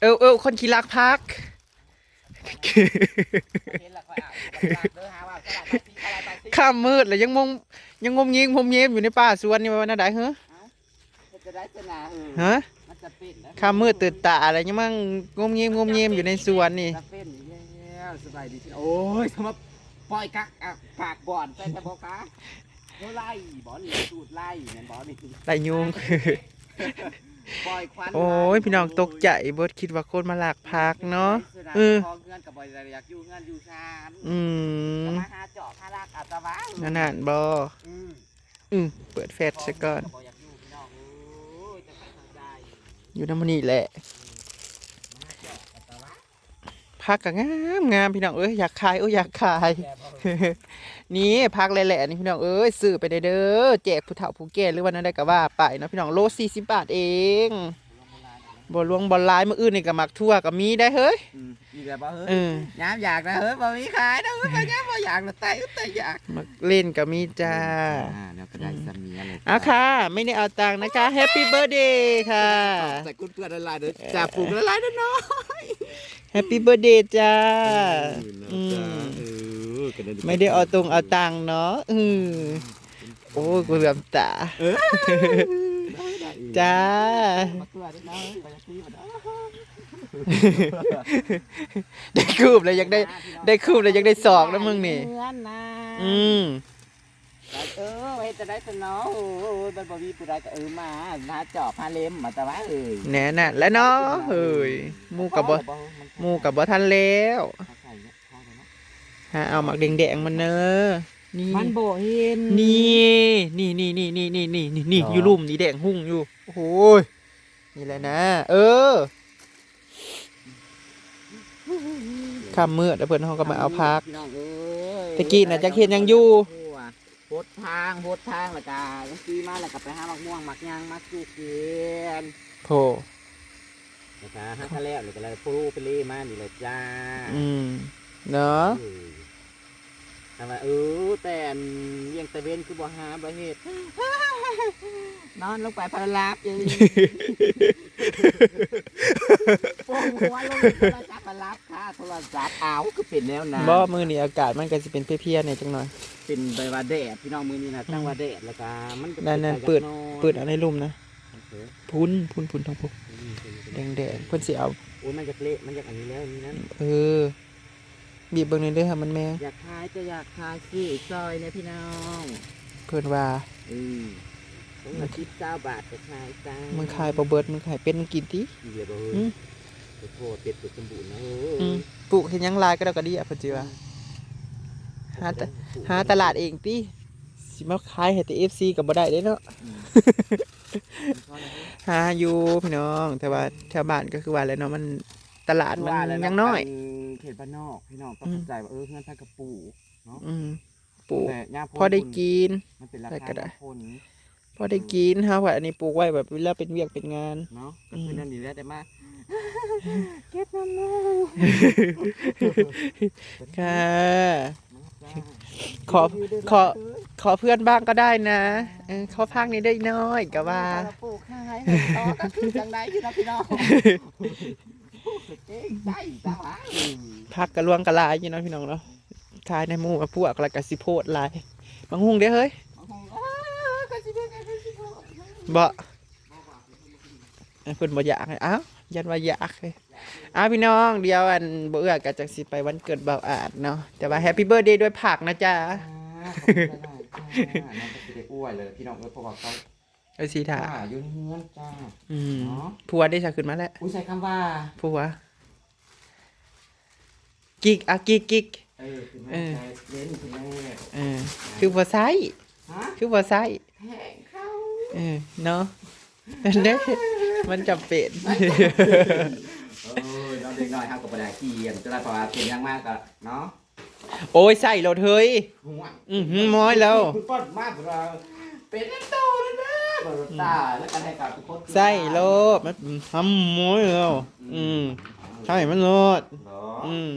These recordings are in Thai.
เออเออคนขี้รักพัก เห็นและค่อยอ่านเด้อหาว่าตลาดไปซีตลาดไปซีข้ามมืดเลยยังมงยังงมยิงพมเยมอยู่ในป่าสวนนี่ว่าน่าได้เหรอมันจะได้ชนะเออฮะมันจะเป็นนะข้ามมืดตื่นตาอะไรยังมั่งงมเยมงมเยมอยู่ในสวนนี่จะเป็นแล้วสบายดีพี่โอ้ยสมมติปล่อยกักอะปากบ่อนแต่จะบอกกะโไล่บ่อนี่สูตรไล่แม่นบ่อนี่ ไต่ยุง ปล่อยควันโอ้ยพี่น้องตกใจเบิดคิดว่าคนมาหลากพักเนาะเออเงินกับบ่อยอยากอยู่เงินอยู่ชานอืมจะมาหาเจาะหาลากอัตวะนั่นน่ะบออืมอืมเปิดแฟลชซะก่อน อยู่น้ำมันนี่แหละ มาหาเจาะอัตวะ พักก็งามงามพี่น้องเอ้ยอยากขายโอ้ยอยากขายแกบ่นี่พักแหละๆนี่พี่น้องเอ้ยซื้อไปได้เด้อแจกผู้เฒ่าผู้แก่หรือว่านั่นได้ก็ว่าไปเนาะพี่น้องโล40บาทเอง บ่ลวงบ่หลายมื้ออื่นนี่ก็มักทั่วก็มีได้เฮ้ยอืมอีกแล้วบ่เฮ้เอยอย้ำอยากนะเฮ้ยบ่มีขายนะเฮ้ยบ่ย้ำบ่อยากนะแต่แต่อยากมักเล่นก็มีจ้าอ่าแล้วก็ได้สามีอะไรเอาค่ะ ไม่ได้เอาตังค์นะคะ Happy Birthday ค่ะใส่กุ้งเกลือละลายเด้อจ่าปลูกละลายเด้อเนาะ Happy Birthday จ้าอือืมมไม่ได้เอาตรงเอาตังค์เนาะอืมโอ้ยกูเหลือมตา จ้า มาเกลือเด้อเนาะไปซีมาเด้อได้คูบเลยอยากได้ได้คูบเลยอยากได้ศอกแล้วมึงนี่เงินนะอืมเออไว้จะได้สนอโอ้ยมันบ่มีผู้ใดก็เออมาหาเจาะพาเล็มมาแต่ว่าเอ้ยแน่น่ะแล้วเนาะเฮ้ยหมูกับบ่หมูกับบ่ทันแล้วเขาใส่เนี่ยเขาใส่เนาะหาเอาหมักแดงๆมันเนอะ นี่มันโบเห็นนี่นี่นี่นี่นี่นี่นี่นี่นี่หรอออยู่ลุ่มนี่แดงหุ่งอยู่โอ้โหยนี่แหละนะ เออข้ามมืดแล้วเพื่อนเขาก็มาเอาพักพี่น้องเอ้ยตะกี้น่ะจักเห็นยังอยู่โหดทางโหดทางแล้วก็ยังซีมาแล้วก็ไปหามักม่วงมักยางมักจูเกียนโถแล้วก็หาทะเลแล้วก็เลยปูไปเล่มานี่เลยจ้า อืม เนาะ เออทำไมเออแต่อันเลี้ยงตะเวนคือบ่หาบ่เฮ็ดนอนลงไปพาราบอยู่โป่งหัวลงโทรศัพท์พาราบค่ะโทรศัพท์เอาคือเป็นแนวนั้นบ่มือนี่อากาศมันก็สิเป็นเพี้ยๆเนี่ยจังหน่อยเป็นใบว่าแดดพี่น้องมือนี้นะตั้งว่าแดดแล้วก็มันก็นั่นๆไปเปิดนอนเปิดเอะไรลุ่มนะเออพุนพุนพุนทองพุแดงแดงๆเพิ่นสิเอาโอ้ยมันจะเละมันจะอันนี้แล้วอันนี้นั้นเออ บีบเบิ่งหน่อยเด้อค่ะมันแมงอยากขายจะอยากขายซื้อซอยเนี่ยพี่น้องเพิ่นว่าอืมต้องมาคิดเก้าบาทจะขายจ้ามึงขายบ่เบิดมึงขายเป็นมึงกินติอีเดียวบ่อืเฮ้ยมโอ้โหเป็ดเป็ดสมบูรณ์นะเออือมปลูกเฮ็ดหยังหลายก็ได้ก็ดีอะเพิ่นสิว่าหาแต่หาตลาดเองติสิมาขายให้แต่ FC ก็บ่ได้เด้เนาะอืมหาอยู่พี่น้อง แต่ว่าแถวบ้านก็คือว่าแหล้วเนาะมัน ตลาดมันว่าแล้วยังน้อยเขตบ้านนอกพี่น้องต้องเข้าใจว่าเออเงินทางกระปูอืมปลูกแต่ย่าโพพอได้กิน มันเป็นราได้คาก็ได้ย่าโพนพอได้กินฮะว่าอันนี้ปลูกไว้แบบเวลาเป็นเวียกเป็นงาน เนาะก็อืมคือนั่นนี่แหละแต่มาเก็บน้ำมูค่ะ ขอขอ ขอเพื่อนบ้างก็ได้นะเออขอพักนี้ได้น้อยก็ว่า ปลูกให้ต่อก็คือจังไดอยู่นะพี่น้อง เจ๊งได้จ้าวะพักกระลวงกระลายอยู่เนาะพี่น้องเนาะขายในหมู่กับพวกแล้วก็สิโพดหลายบางหุงเด้อเฮ้ยก็สิเป็นก็สิเป็นบ่เอ้ยเพิ่นบ่อยากให้อ้าวยันว่าอยากเลยอ้าวพี่น้องเดี๋ยวอันบ่เอื้อก็จักสิไปวันเกิดเบาอาดเนาะแต่ว่าแฮปปี้เบิร์ a เดย์ด้วยผักนะจ๊ะขอบคุณหลายๆจ้าน้องก็สิได้อ้วยเลยพี่น้องเออเพราะว่าเขา เอ้ยสิถาอ่าอยู่ในเฮือนจ้า อืมเนาะ ผัวได้จะขึ้นมาแล้วอุ้ยใช้คำว่า ผัวกิกอะกิกกิกเออคือเอแม่อใช้เล่นคือแม่เออคือบ่ใส่ฮะคือบ่ใส่แพงเข้าเออเนาะเด้มันจำเป็นเออเราเด็กน้อยครับกับประดาเกียนจะได้ประวัติเป็นอยังมากอะเนาะโอ้ยใส่รถเฮ้ย ห่วงอือหือม้อยแล้ว คุณป้อนมากเราเป็นไอ้โตแล้วนะ เปิดตาแล้วกันให้กับทุกคนใส่รถมันทำม้อยแล้วอืมใช่มันรถเหรออืม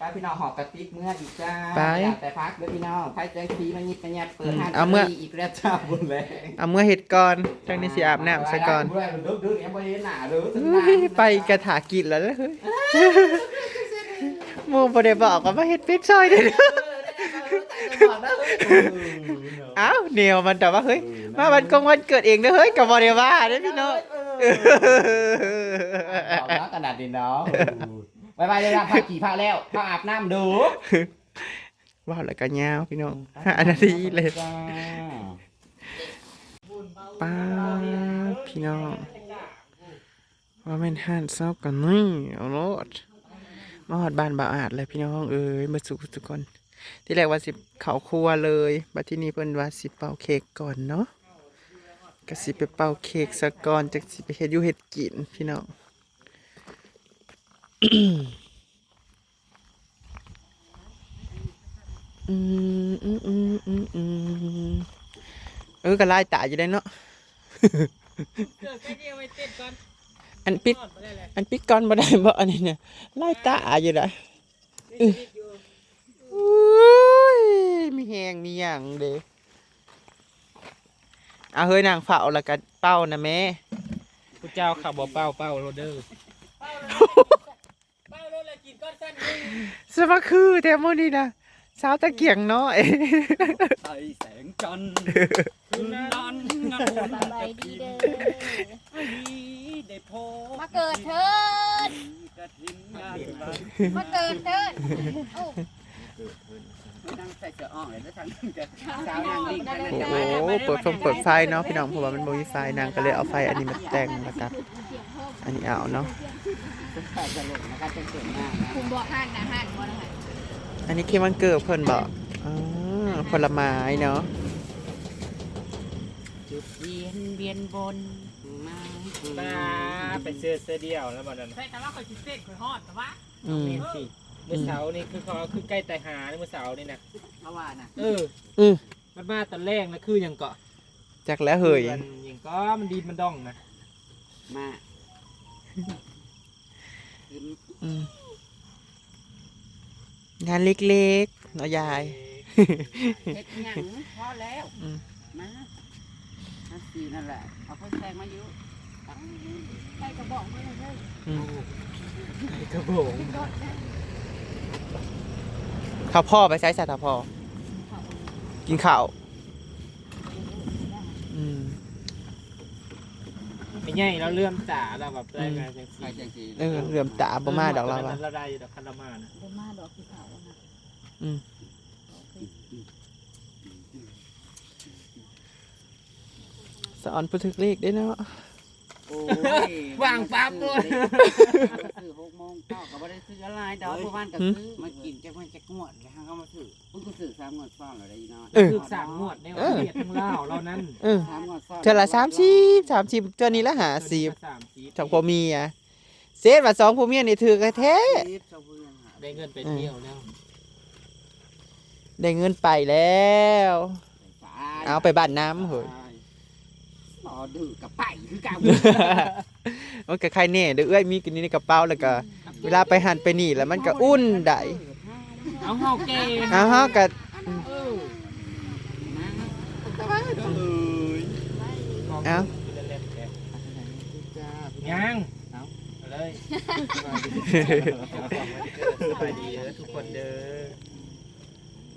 ป้าพี่น้องหอบกระติกเมื่ออีกจ้าไปอยากแต่พักเด้อพี่น้องไพ่แจ้งทีมันยิบมันแยบเปิดห้างเอาเมื่อ อีกแล้วจ้าบุญแรงเอาเมื่อเห็ดก่อนจังนี้สิอาบน้ำซะก่อนด้วยดึกดึกๆเนี่ยบ่ได้หนาเด้อถึงเฮ้ยไปกระถากินแล้วเฮ้ยหมูบ่ได้บอกว่ามาเฮ็ดเป็ดซอยเด้อเอ้าแนวมันแต่ว่าเฮ้ย มาวันกงวันเกิดเองเด้อเฮ้ยก็บ่ได้ว่าเด้อพี่น้องเอาแล้วขนาดนี้เนาะบายบายเลยนะพักกี่พักแล้วพักอาบน้ำดูว่าแล้วก็ยาวพี่น้องห้านาทีเลยป้าพี่น้องว่าแม่นห่านเศร้ากันนี่เอาโลดมาหอดบ้านบ่าวอาดเลยพี่น้องเอ้ยมาสุขทุกคน ที่แรกว่าสิเขาครัวเลยบัดที่นี้เพิ่นว่าสิเป่าเค้กก่อนเนาะ ก็สิไปเป่าเค้กซะก่อนจักสิไปเฮ็ดอยู่เฮ็ดกินพี่น้องอืมอืมอืมอืมอืมเออก็ไล่ตาอยู่ได้เนาะเกิดแค่เดียวไปเต้นก่อนอันปิดนอนไปได้แหละอันปิดก่อนบ่ได้บ่อันนี้เนี่ยไล่ตาอยู่ได้นี่ชีวิตอยู่อุ้ยมีแหงมีหยังเด้ เอาเฮ้ยนางเฝ้าแล้วก็เป้านะแม่กูเจ้าขับบ่เป้าเป้าโรเดอร์เป้าเป้าโรเลยกินก้อนสั้นนึงสมาคือแท้มื้อนี้นะสาวตะเกียงน้อยใส่แสงจันทร์คืนนั้นงานบุญสบายดีเด้อได้โพมาเกิดเถิดกระถิ่นงานบ้านมาเกิดเถิดโอ้ นั่งใส่เสื้ออ่องเลยแล้วทางนึงจะสาวนางลิงกันนั่นโอ้จะโหมาเปิดฟงเปิดไฟเนาะพี่น้องเพราะว่ามันบ่มีไฟนางก็เลยเอาไฟอันนี้มาแต่งมาตัดอันนี้เอาเนาะใส่จะลงนะคะจะสวยงามนะคุณบอกห่านนะห่านบ่นะห่านอันนี้คิดวันเกิดเพิ่นบอกอ๋อผลไม้เนาะจุดเวียนเวียนบนมาตาไปเสื้อเสื้อเดียวแล้วบ่นั้นใช่แต่ว่าคอยสิเต้นคอยฮอดแต่ว่าอืมเมนสิ เมื่อเสาร์นี่คือเขาคือใกล้ตายหาเมื่อเสาร์นี่นะเพราะว่านะเอออือมันมาตอนแรกนะคือหยังเกาะจักแล้วเฮ้ยมันหยังก็มันดีมันดองนะมาอืมงานเล็กๆเนาะยายเฮ็ดหยังพอแล้วอืม มานั่นสินั่นแหละเอาไฟแซงมาอยู่ใครก็บอกมาเลยเด้ออืมไก่กระโบงข้าวพ่อไปใช้สาทพ่อกินข้าวอืมไม่ใหญ่เราเลื่อมจ๋าเราแบบได้งานจังไปสีจังสิเออเหลื่อมตาบ่มาดอกเราตนอะนั้นเราได้อยู่ดอกคันละมานะเดี๋ยวมาดอกสีขาวนะอืมสอนผู้ถึกเลขได้เนาะ โอ้ยวางปั๊บด้วเลยซื้อหกโมงเช้าก็บ่ได้ซื้ออะไรดอกเมื่อวานก็ซื้อมากินแกมันจะงวดแล้วฮะก็มาซื้อเพิ่งก็ซื้อสามงวดซ้อนแล้วได้อีเนาะคือสามงวดในวันเดียทั้งเล่าเรานั้นเออสามงวดซ้อนเท่าละสามสิบสามสิบเท่านี้ละหาสิบสามสิบสองผัวเมียเซตว่าสองผัวเมียนี่ถือกระแท้สิบเจ้าเพื่อนหาได้เงินไปเที่ยวแล้วได้เงินไปแล้วไปเอาไปบ้านน้ำเหยต่อ ดื้อกับไปคือเก่ามันก็ใครแน่เด้อเอ้ยมีกินนี่ในกระเป๋าแล้วก็ เวลาไปหันไปนี่แล้วมันก็อุ่นได้เอาเฮาเกงอ้าวฮะก็เออเอ้ายังเอาเลยสบายดีเด้อทุกคนเด้อ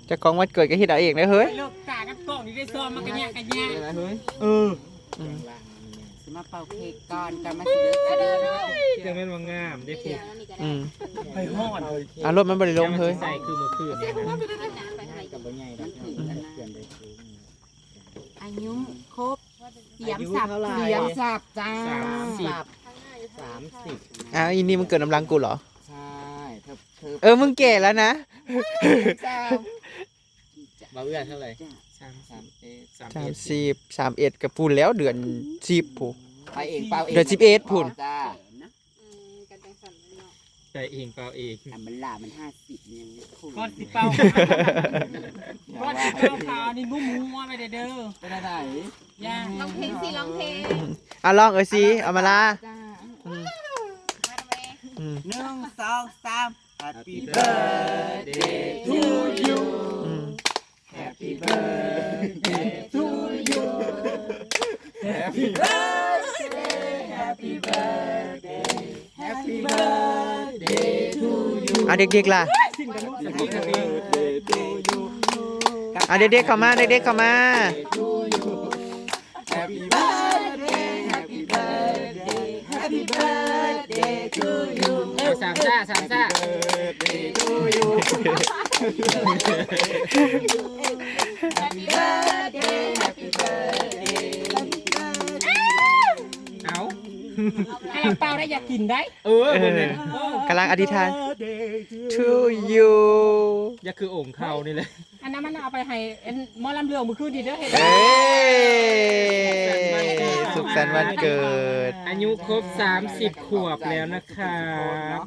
เจะของวันเกิดก็เฮ็ดเอาเองเด้อเฮ้ย เลิกกากันกล้องนี่ได้ซ้อมมันกันแย่กันแย่เฮ้ยเออ สมาเป่าเค้กก่อนกันมาสิเด้อเด้อเด้อจะเป็นว่างามได้เดี๋ผูยวกนี่ก็อืได้มไปฮอดอารมณ์มันบ่ได้ลงเฮ้ยใส่คือเมื่อคืนเนี่ยนะไปให้กับบ่ใหญ่ดอกถือกันนะอายุครบเตรียมอายุสับเท่าไหร่เตรียมสับจ้าสามสิบสามสิบอ้าวอีนี่มันเกิดน้ำรังกูเหรอใช่เธอเธอเออมึงแก่แล้วนะจ้ามาเอื้อเท่าไหร่จ้า สามสามเอ็ดสามสาเอ็มดสิบสามเอ็ดกับพูนแล้วเดือนสิบผู้ไปเองเป่าเองเดือนสิบเอ็ดพุ่น จ้าอืมกันจังสันเนาะใส่เองเปล่าเองอะมันล่ามันห้าสิบเนี่ยยังไม่คุ้มก้อนสิเป้าก้อนสิเป้าขาวนี่นุ่มมัวไปเด้อเด้อเป็นอะไรย่างลองเพลงสิลองเพลงเอาลองเอ้ยสิเอามาลาจ้าอืมมาทำไมอืมหนึ่งสองสาม Happy birthday to you อืม Happy birthday to you Happy birthday Happy birthday Happy birthday to you อะเด็กๆล่ะ Happy birthday to you อะเด็กๆเข้ามาเด็กๆเข้ามา Happy birthday Happy birthday Happy birthday to you เออสามซ่าสามซ่า birthday to you Happy birthday Happy birthday เอาให้เราเปล่าได้อยากกินได้ เออเออกำลังอธิษฐาน to you อย่าคือโอ่งเขานี่เลยอันนั้นมันเอาไปให้เอ็นหมอลำเรืองมือคืนดีเด้อเห็นเอ้ยสุขสันต์วันเกิด อายุครบ 30 ขวบแล้วนะครับ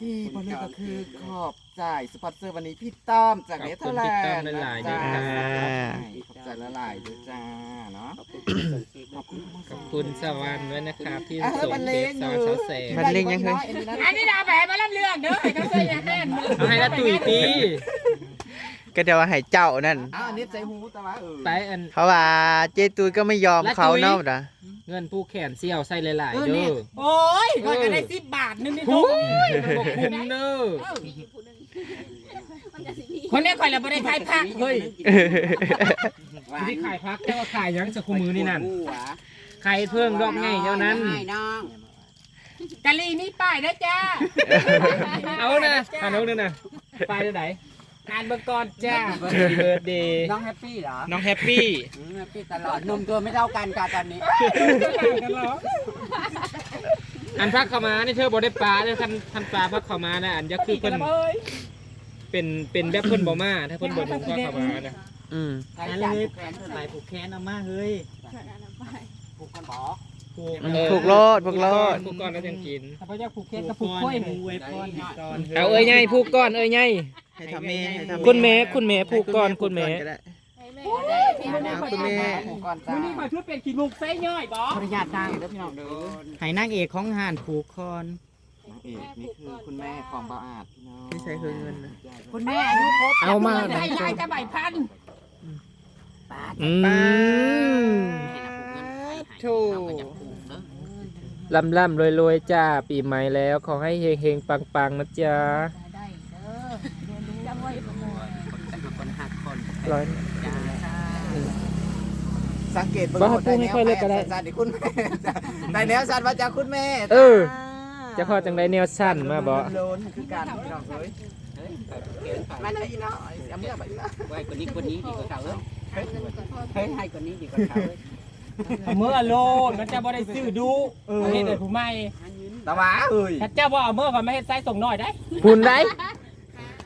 ที่บนนี้ก็คือขอบใจสปอนเซอร์วันนี้พี่ต้อมจากเนเธอร์แลนด์ขอบคุณพี่ต้อมหลายๆด้วยจ้ครับขอบใจละลายด้วยจ้าเนาะขอบคุณขอบคุณสวรรค์ด้วยนะครับที่ส่งมันเทเล่ปนสอวรรยู่ค์เสาแสงมันเล่นยังเฮ้ยอันนี้เอาไปให้หมาลำเรื่องเด้อให้เขาใส่ยาแห้งเอาให้ละตุ๋ยตีก็เดี๋ยวให้เจ้านั่นอ้าวอันนี้ใจหูแต่ว่าเออไปอันเพราะว่าเจตูนก็ไม่ยอมเขาเนาะนะ เงินผู้แขนเสี่ยวใส่หลายๆเด้อ โอ้ยก็จะได้สิบบาทนึงนี่ทุทุกกบอกคุ้มเด้อคนนี้คอยเราไม่ได้ขายผักเฮ้ยที่ขายพักแต่ว่าขายยังสักคู่มือนี่นั่นหัวขายเพิ่งรอบไงเท่านั้นน้องกะลีมีป้ายนะจ้าเอานะอ่านเอาเนี่ยนะไปได้ไหน อ่านเบอร์ก่อนจ้าเบิร์ดเดย์น้องแฮปปี้เหรอน้องแฮปปี้อืมแฮปปี้ตลอดนมตัวไม่เท่ากันค่ะตอนนี้อันพักเข้ามานี่เธอบอได้ปลาเนี่ยทันทันปลาพักเข้ามานะอันยักคือเพิ่นเป็นเป็นแบบเพิ่นบ่มาถ้าเพิ่นบ่ดูพักเข้ามานะอืมใครจ่ายผูกแขนเท่าไหร่ผูกแขนเอามาเฮ้ยผูกกันบอกผูกผูกโลดผูกโลดผูกก้อนแล้วยังกินถ้าพระเจ้าผูกแขนกับผูกกล้วยนี่ไว้พรก่อนเอาเอ้ยไงผูกก้อนเอ้ยไง ให้ทำแม่ให้ทำคุณแม่คุณแม่ผูกก้อนคุณแม่ ก็ได้ เอาคุณแม่ผูกก่อนจ้ามื้อนี้มาช่วยเป็นขี้มุกไส้ย่อยบ่ขออนุญาตนางเด้อพี่น้องเด้อให้นางเอกของห่านผูกคอน นางเอกนี่คือคุณแม่ของบ่าวอาจพี่น้องไม่ใช่คือเงินนะ คุณแม่อายุครบเอามาจะให้ยายจะใบพันอืมถูกลำล่ำรวยรวยๆจ้า ปีใหม่แล้ว ขอให้เฮงเฮงปังปังๆนะจ๊ะ คนหักคน ร้อย สังเกตว่าให้พูดให้ค่อยเลิกก็ได้ สันนี่คุณแม่จ้ะในแนวสันว่าจะคุณแม่เออจะพอจังไดแนวสั้นมาบ่ โลนคือการพี่น้องเอ้ยมันได้อีน้อยเอาเมื่อไปอีน้อยไว้คนนี้คนนี้ดีกว่าเขาเอ้ยเฮ้ยให้คนนี้ดีกว่าเขาเอ้ยเมื่อโลดมันจะบ่ได้ซื้อดูเฮ็ดให้ผู้ใหม่ตาหวาเอ้ยถ้าเจ้าบ่เอาเมื่อก่อนไม่เฮ็ดไซส์ส่งน้อยได้หุ่นได้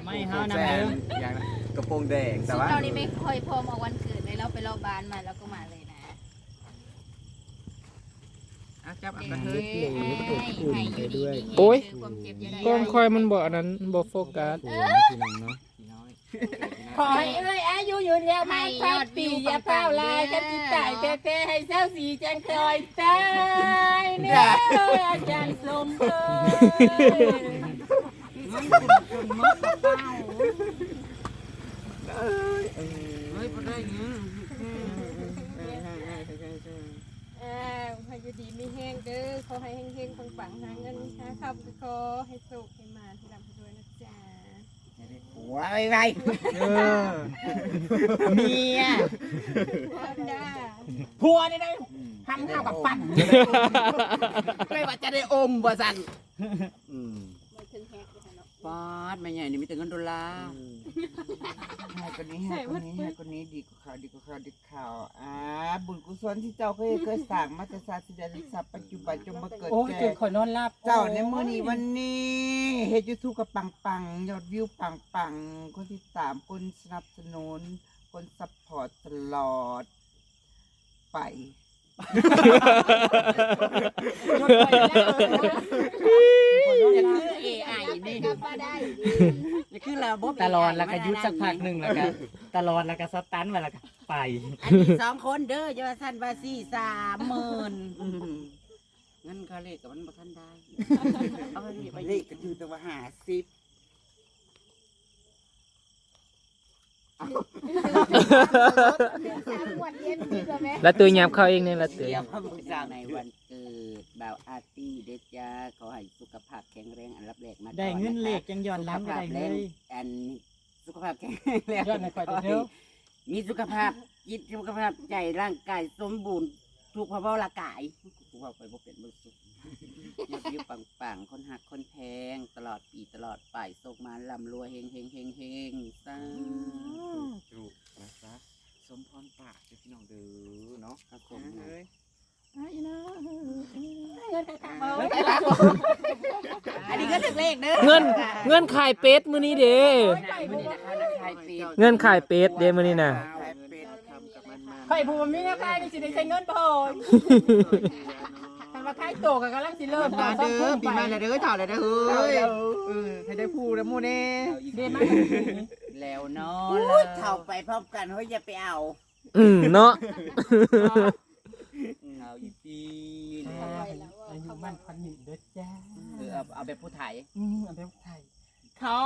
ไม่เฮานำแฟเด้นออย่างนั้นก ระโปรงแดงแต่ซึ่งว่าเรานี่ไม่ค่อยพอมาวันเกิดเลยเราไปรอบบานมาแล้วก็มาเลยนะอะจับอันเด็นั้กนเอ้ยให้อยู่ดีมีโอ้ย ความเจ็บอย่าได้กล้องคอยมันบ่อันนั้นบ่โฟกัสพี่น้องเนาะพี่น้อยขอให้เอ้ยอายุยืนยาวมากพันปีอย่าเป้าลายกันจิตใจแท้ๆให้เศร้าสีจังคอยตายเนี่ยอาจารย์สมเอ้ย เฮ้ยบ่ได้เงี้ยอ่าให้อยู่ดีไมีแห้งเด้อขอให้เฮงๆปังๆหาเงินหาคำขอให้สุขให้มาที่ลำพูด้วยนะจ๊ะหัวไปไปเมียเอาจ้าผัวนี่ได้ทำข้าวกับปั่นไม่ว่าจะได้อมบ่สันอืมมาถึงแฮกเลยเนาะ ปอดไม่ใหญ่นี่มีแต่เงินดอลลาร์ ให้คนนี้ให้คนนี้ให้คนนี้ดีกว่าเขาดีกว่าเขาดีกว่าเขาอ่าบุญกุศลที่เจ้าเคยเคยสร้างมาแต่ศาสนาลิสัพปัจจุบันจงมาเกิดโอ้ยแก่เกิดข่อยนอนหลับเจ้าในมื้อนี้วันนี้เฮ็ดยูทูบกับปังปังๆยอดวิวปังปังๆคนที่ตามคนสนับสนุน คนซัพพอร์ตตลอดไป อย่าคือ AI นี่กลับมาได้อย่าคือระบบ ตลอดแล้วก็หยุดสักพักหนึ่งแล้วก็ตลอดแล้วก็สตันไว้แล้วก็ไป อันนี้สองคนเด้ออย่าว่าสั้นว่าสี่สามหมื่นเงินเขาเลขกับมันบ่ทันได้เอาไปนี่ไปเลขก็อยู่แต่ว่าหาสิบ หมดเย็นดีกว่าไหมแล้วตัวยับเข้าเองเนี่ยละตัวเดี๋ยวพระพุทธเจ้าในวันเกิดบ่าวอาร์ตี้เด็ดจ้าขอให้สุขภาพแข็งแรงอันรับแรกมาได้เงินเหล็กยังย้อนหล้ำก็ได้เลย อันสุขภาพแข็งแรงย้อนให้ข่อยเด้อมีสุขภาพจิตสุขภาพใจร่างกายสมบูรณ์ทุกภาวะร่างกายกูว่าไปบ่เป็นบ่สุข ยอดวิวปังๆคนหักคนแพง ตลอดปีตลอดไปโศกมาลำรวยเฮงเฮงเฮงเฮงสาธุสมพรปากเด้อพี่น้องเด้อเนาะครับผมเอ้ยอันนี้ก็ถึงเลขเด้อเงินเงินขายเป็ดมื้อนี้เด้มื้อนี้นะคะนักขายปีเงินขายเป็ดเด้มื้อนี้น่ะขายเป็ดทำกับมันมาไข่ผู้มันมีแนวคายนี่สิได้ใช้เงินพอทำมาคาย โตกับกำลังสิเริ่มมาเด้อปีใหม่ละเด้อเถ่าละเด้อเฮ้ยเออให้ได้พูดแล้วมูเน่เดมาแล้วเนาะเท่าไปพร้อมกันเฮ้ยอย่าไปเอาอืมเนาะเอาอีปีอายุมั่นพันหนึ่งเด้อจ้าเออเอาเอาแบบผู้ไทยอืมเอาแบบไทยขอ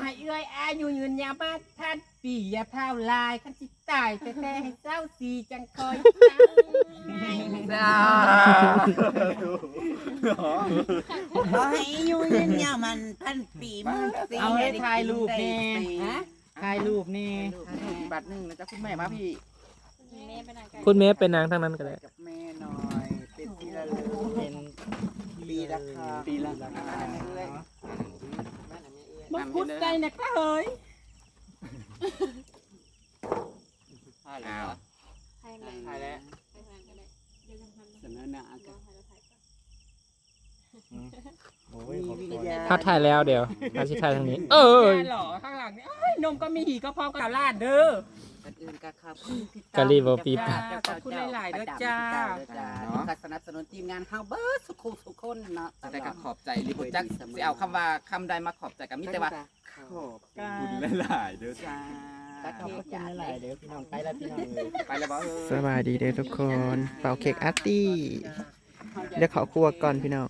ให้เอื้อยอายุยืนยาวมาท่านปีอย่าเท่าลายขันจิตตายแต่แต่ให้เศร้าสีจังคอยตั้ง ขอให้อยู่ยืนยาวมันพันปีมันสิเอาให้ถ่ายรูปแน่ ฮะถ่ายรูปนี่บัตรหนึ่งนะจ๊ะคุณแม่มาพี่แม่ไปไหนกันคุณแม่เป็นนางทั้งนั้นก็ได้กับแม่หน่อยเป็นปีละเลยเป็นปีละครั้งปีละครั้งเรื่อยมึงพูดใจนะคะเฮ้ยถ่ายแล้วถ่ายไหนถ่ายแล้ว หน้ากันถ่ายแล้วถ่ายก่อนมีวิญญาณถ้าถ่ายแล้วเดี๋ยวอาสิถ่ายทางนี้ เออแม่หล่อข้างหลังนี่เอ้ยนมก็มีหีก็พร้อมกับลาดเด้อกันอื่นก็ครับกะลีบ่ปีบจ้าขอบคุณหลายๆด้วยจ้าเนาะสนับสนุนทีมงานเฮาเบิร์ดสุขุมสุขคนเนาะแต่ก็ขอบใจลิบุจักสิเอาคำว่าคำใดมาขอบใจกับมิแต่ว่าขอบคุณหลายๆเด้อ จ้า ขอบคุณหลายๆเด้อพี่น้องไปแล้วพี่น้องเอ้ยไปแล้วบ่เออสบายดีเด้อทุกคน เป่าเค้กอาร์ตี้ เดี๋ยวขอครัวก่อนพี่น้อง